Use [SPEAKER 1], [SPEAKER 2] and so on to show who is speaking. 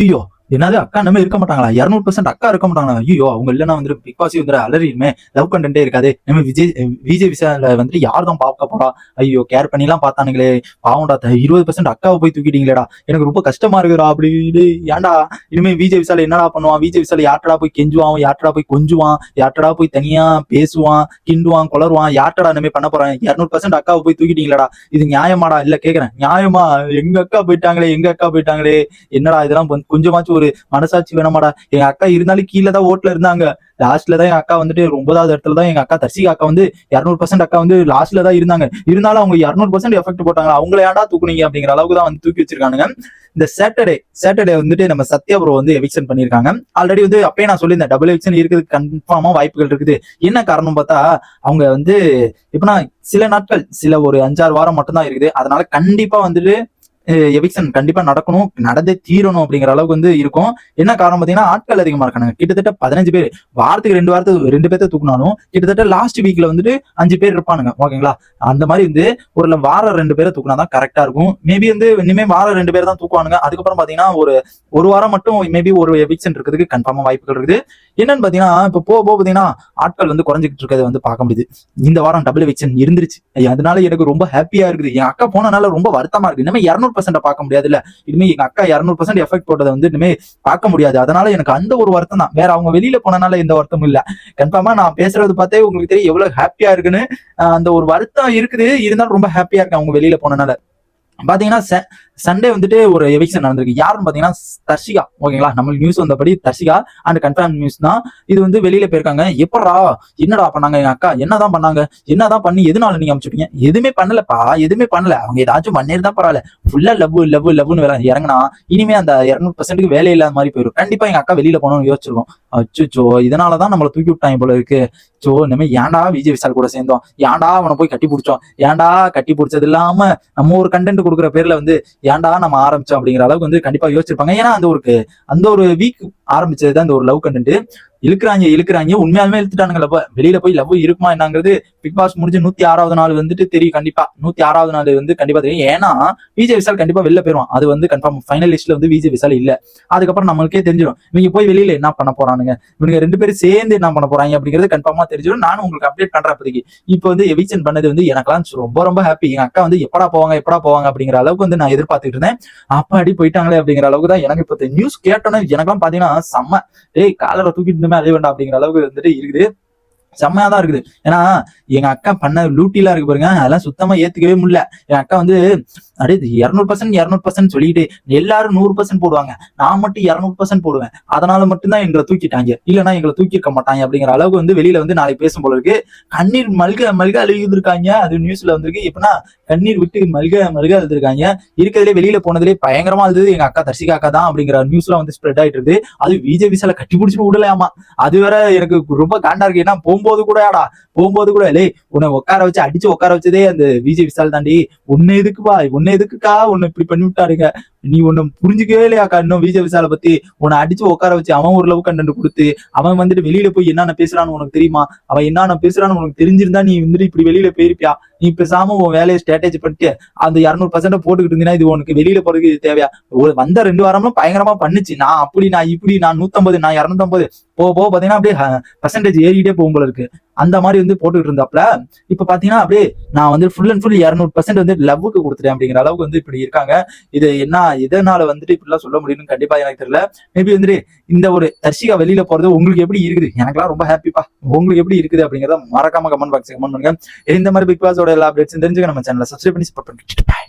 [SPEAKER 1] ஐயோ என்னது அக்கா நம்ம இருக்க மாட்டாங்களா? இரநூறு பர்சன்ட் அக்கா இருக்க மாட்டாங்களா? ஐயோ அவங்க இல்லைன்னா வந்து பிக் பாஸ் வந்து அலறியுமே லவ் கண்டென்ட்டே இருக்காது. நம்ம விஜய் விஜய் விசால வந்துட்டு யார் தான் பார்க்க போறா? ஐயோ கேர் பண்ணிலாம் பார்த்தானுங்களே. பாவம்டா இருபது பர்சன்ட் அக்காவை போய் தூக்கிட்டீங்களேடா. எனக்கு ரொம்ப கஷ்டமா இருக்குடா அப்படின்னு. ஏன்டா? இனிமே விஜய் விசால என்னடா பண்ணுவான்? விஜய் விசால யார்ட்டடா போய் கெஞ்சுவான்? யார்ட்டடா போய் கொஞ்சுவான்? யார்ட்டடா போய் தனியா பேசுவான்? கிண்டுவான்? குளருவான் யார்ட்டடா இனிமே பண்ண போறான்? இரநூறு பர்சன்ட் அக்காவை போய் தூக்கிட்டீங்களேடா. இது நியாயமாடா? இல்ல கேக்குறேன். நியாயமா? எங்க அக்கா போயிட்டாங்களே? எங்க அக்கா போயிட்டாங்களே? என்னடா இதெல்லாம் கொஞ்சமாச்சும் ஒரு மனசாட்சி வேணாமாடா? எங்க அக்கா இருந்தாலும் கீழே தான் ஓட்டுல இருந்தாங்க. லாஸ்ட்ல தான் எங்க அக்கா வந்துட்டு ஒன்பதாவது இடத்துல தான் எங்க அக்கா தர்சிகா அக்கா வந்து இரநூறு பர்சன்ட் அக்கா வந்து லாஸ்ட்ல தான் இருந்தாங்க. இருந்தாலும் அவங்க இரநூறு பர்சன்ட் எஃபெக்ட் போட்டாங்க அவங்கள ஏன்டா தூக்குனீங்க அப்படிங்கிற அளவுக்கு தான் வந்து தூக்கி வச்சிருக்கானுங்க. இந்த சாட்டர்டே சாட்டர்டே வந்துட்டு நம்ம சத்யா ப்ரோ வந்து எவிக்ஷன் பண்ணியிருக்காங்க. ஆல்ரெடி வந்து அப்பயே நான் சொல்லியிருந்தேன் டபுள் எவிக்ஷன் இருக்குது கன்ஃபார்மா வாய்ப்புகள் இருக்குது. என்ன காரணம் பார்த்தா அவங்க வந்து எப்படின்னா சில நாட்கள் சில ஒரு அஞ்சாறு வாரம் மட்டும்தான் இருக்குது. அதனால கண்டிப்பா வந்துட்டு எவிக்ஷன் கண்டிப்பா நடக்கணும் நடந்தே தீரணும் அப்படிங்கிற அளவுக்கு வந்து இருக்கும். என்ன காரணம் பாத்தீங்கன்னா ஆட்கள் அதிகமா இருக்காங்க கிட்டத்தட்ட பதினஞ்சு பேர் வாரத்துக்கு ரெண்டு வாரத்துக்கு ரெண்டு பேர்த்த தூக்குனாலும் கிட்டத்தட்ட லாஸ்ட் வீக்ல வந்துட்டு அஞ்சு பேர் இருப்பானுங்க. ஓகேங்களா? அந்த மாதிரி வந்து ஒரு வாரம் ரெண்டு பேரை தூக்கினா தான் கரெக்டா இருக்கும். மேபி வந்து இனிமே வாரம் ரெண்டு பேர் தான் தூக்குவானுங்க. அதுக்கப்புறம் பாத்தீங்கன்னா ஒரு ஒரு வாரம் மட்டும் மேபி ஒரு எவிக்ஷன் இருக்கிறதுக்கு கன்ஃபார்மா வாய்ப்புகள் இருக்குது. என்னன்னு பாத்தீங்கன்னா இப்போ போக போக பாத்தீங்கன்னா ஆட்கள் வந்து குறைஞ்சிக்கிட்டு இருக்கிறத வந்து பார்க்க முடியுது. இந்த வாரம் டபுள் எவிக்ஷன் இருந்துருச்சு. அதனால எனக்கு ரொம்ப ஹாப்பியா இருக்குது. என் அக்கா போனனால ரொம்ப வருத்தமா இருக்கு. இனிமே இரநூறு பர்சன்ட் பார்க்க முடியாதுல்ல. இனிமே எங்க அக்கா இரநூறு பர்சன்ட் எஃபெக்ட் போட்டதை வந்து இனிமே பார்க்க முடியாது. அதனால எனக்கு அந்த ஒரு வருத்தம் தான். வேற அவங்க வெளியில போனனால எந்த வருத்தமும் இல்ல. கன்ஃபார்மா நான் பேசுறது பார்த்தே உங்களுக்கு தெரியும். எவ்வளவு ஹாப்பியா இருக்குன்னு அந்த ஒரு வருத்தம் இருக்குது. இருந்தாலும் ரொம்ப ஹாப்பியா இருக்கேன் அவங்க வெளியில போனனால. பாத்தீங்கன்னா சண்டே வந்துட்டு ஒரு எவிக்ஷன் நடந்திருக்கு. யாருன்னு பாத்தீங்கன்னா தர்ஷிகா. ஓகேங்களா? நம்ம நியூஸ் வந்தபடி தர்ஷிகா அண்ட் கன்ஃபார்ம் நியூஸ் தான். இது வந்து வெளியில போயிருக்காங்க. எப்படா? என்னடா பண்ணாங்க எங்க அக்கா? என்னதான் பண்ணாங்க? என்னதான் பண்ணி எதுனால நீங்க அனுப்பிச்சுட்டீங்க எதுவுமே பண்ணலப்பா. எதுவுமே பண்ணல. அவங்க ஏதாச்சும் பண்ணிருந்தா பரவாயில்ல. ஃபுல்லா லவ் லவ் லவ்னு வேலை இறங்கினா இனிமே அந்த இரநூறு பர்சன்ட்டுக்கு வேலை இல்லாத மாதிரி போயிடும் கண்டிப்பா எங்க அக்கா வெளியில போகணும்னு யோசிச்சிருக்கோம். அச்சுச்சோ இதனாலதான் நம்மளை தூக்கி விட்டாங்க போல இருக்கு. சோ இனிமே ஏன்டா விஜய் விசால் கூட சேர்ந்தோம்? ஏன்டா அவனை போய் கட்டி பிடிச்சோம்? ஏன்டா கட்டி பிடிச்சது இல்லாம நம்ம ஒரு கண்டென்ட் கொடுக்குற பேர்ல வந்து ஏன்டா நம்ம ஆரம்பிச்சோம் அப்படிங்கிற அளவுக்கு வந்து கண்டிப்பா யோசிச்சிருப்பாங்க. ஏன்னா அந்த ஒரு அந்த ஒரு வீக் ஆரம்பிச்சது தான் அந்த ஒரு லவ் கண்டென்ட் இழுக்கிறாங்க இழுக்கிறாங்க. உண்மையாலுமே இழுத்துட்டானுங்க லவ் வெளியில போய் லவ் இருக்குமா என்னங்கிறது பிக் பாஸ் முடிஞ்சு நூத்தி ஆறாவது நாள் வந்துட்டு தெரியும் கண்டிப்பா. நூத்தி ஆறாவது நாள் வந்து கண்டிப்பா தெரியும். ஏன்னா விஜய் விசால் கண்டிப்பா வெளில போயிருவான் அது வந்து கன்ஃபார்ம் ஃபைனல் லிஸ்ட்ல வந்து விஜய் விசால் இல்ல. அதுக்கப்புறம் நம்மளுக்கே தெரிஞ்சிடும். இவங்க போய் வெளியில என்ன பண்ண போறானுங்க? இவங்க ரெண்டு பேரும் சேர்ந்து என்ன பண்ண போறாங்க அப்படிங்கிறது கன்ஃபார்மா தெரிஞ்சிடும். நானும் உங்களுக்கு அப்டேட் பண்றேன் அப்போதைக்கு. இப்போ வந்து எவிக்ஷன் பண்ணது வந்து எனக்கெல்லாம் ரொம்ப ரொம்ப ஹாப்பி எங்க அக்கா வந்து எப்படா போவாங்க எப்படா போவாங்க அப்படிங்கிற அளவுக்கு வந்து நான் எதிர்பார்த்துட்டு இருந்தேன். அப்பாடி போயிட்டாங்களே அப்படிங்கிற அளவுக்கு தான் எனக்கு இப்போ நியூஸ் கேட்டோன்னே எனக்கெல்லாம் பாத்தீங்கன்னா செம்ம. டேய் காலரை தூக்கிட்டு இருந்தமே அதே வேண்டாம் அப்படிங்கிற அளவுக்கு வந்துட்டு இருக்குது. செம்மையா தான் இருக்குது. ஏன்னா எங்க அக்கா பண்ண லூட்டிலாம் இருக்கு பாருங்க. அதெல்லாம் சுத்தமா ஏத்துக்கவே முடியல. என் அக்கா வந்து அப்படியே இரநூறு பர்சன்ட் இரநூறு பர்சன்ட் சொல்லிட்டு எல்லாரும் நூறு பர்சன்ட் போடுவாங்க. நான் மட்டும் இரநூறு பர்சன்ட் போடுவேன். அதனால மட்டும்தான் எங்களை தூக்கிட்டாங்க. இல்லைன்னா எங்களை தூக்கியிருக்க மாட்டாங்க அப்படிங்கிற அளவுக்கு வந்து வெளியில வந்து நாளைக்கு பேசும் போல இருக்கு. கண்ணீர் மல்க மல்க அழுகிருக்காங்க அது நியூஸ்ல வந்திருக்கு. எப்படின்னா கண்ணீர் விட்டு மல்க மல்க அழுதுருக்காங்க. இருக்கிறதுலே வெளியில போனதுலேயே பயங்கரமா இருந்தது எங்க அக்கா தர்சிகா அக்கா தான் அப்படிங்கிற நியூஸ்லாம் வந்து ஸ்ப்ரெட் ஆயிட்டு இருக்கு. அது விஜய் விசால கட்டி பிடிச்சிட்டு விடலையாமா? அது வேற எனக்கு ரொம்ப காண்டா இருக்கு. ஏன்னா போகும்போது கூட ஆடா போகும்போது கூட லே உன்னை உட்கார வச்சு அடிச்சு உட்கார வச்சதே அந்த விஜய் விசால் தாண்டி. உன்னை எதுக்குப்பா? உன்னை எதுக்குக்கா உன்னை இப்படி பண்ணி விட்டாருங்க? நீ உன்னை புரிஞ்சுக்கவே இல்லையாக்கா இன்னும் விஜய் விசால பத்தி உன்னை அடிச்சு உட்கார வச்சு அவன் ஒரு லவ் கண்டென்ட் கொடுத்து அவன் வந்துட்டு வெளியில போய் என்னென்ன பேசுறான்னு உனக்கு தெரியுமா? அவன் என்னென்ன பேசுறான்னு உனக்கு தெரிஞ்சிருந்தா நீ வந்துட்டு இப்படி வெளியில போயிருப்பியா? நீ பேசாம உன் வேலையை ஸ்ட்ராட்டஜி பண்ணிட்டு அந்த இரநூறு பர்சன்ட் போட்டுக்கிட்டு இருந்தீங்கன்னா இது உனக்கு வெளியில போறதுக்கு இது தேவையா? ஒரு வந்த ரெண்டு வாரமும் பயங்கரமா பண்ணுச்சு. நான் அப்படி நான் இப்படி நான் நூத்தம்பது நான் இரநூத்தம்பது. போக போக பாத்தீங்கன்னா அப்படியே பர்சன்டேஜ் ஏறிட்டே போகும் போல இருக்கு. அந்த மாதிரி வந்து போட்டுக்கிட்டு இருந்தாப்ல. இப்ப பாத்தீங்கன்னா அப்படியே நான் வந்து ஃபுல் அண்ட் ஃபுல் இரநூறு பர்சன்ட் வந்து லவ்வுக்கு கொடுத்துட்டேன் அப்படிங்கிற அளவுக்கு வந்து இப்படி இருக்காங்க. இது என்ன இதனால வந்துட்டு இப்படிலாம் சொல்ல முடியும்னு கண்டிப்பா எனக்கு தெரியல. மேபி வந்துட்டு இந்த ஒரு தர்ஷிகா வெளியில போறது உங்களுக்கு எப்படி இருக்குது? எனக்குலாம் ரொம்ப ஹாப்பிப்பா உங்களுக்கு எப்படி இருக்குது அப்படிங்கறத மறக்காம கமெண்ட் பாக்ஸ் கமெண்ட் பண்ணுங்க. இந்த மாதிரி பிக் பாஸோட எல்லா அப்டேட்ஸ் தெரிஞ்சுக்க நம்ம சேனலை சப்ஸ்கிரைப் பண்ணி சப்போர்ட் பண்ணிட்டு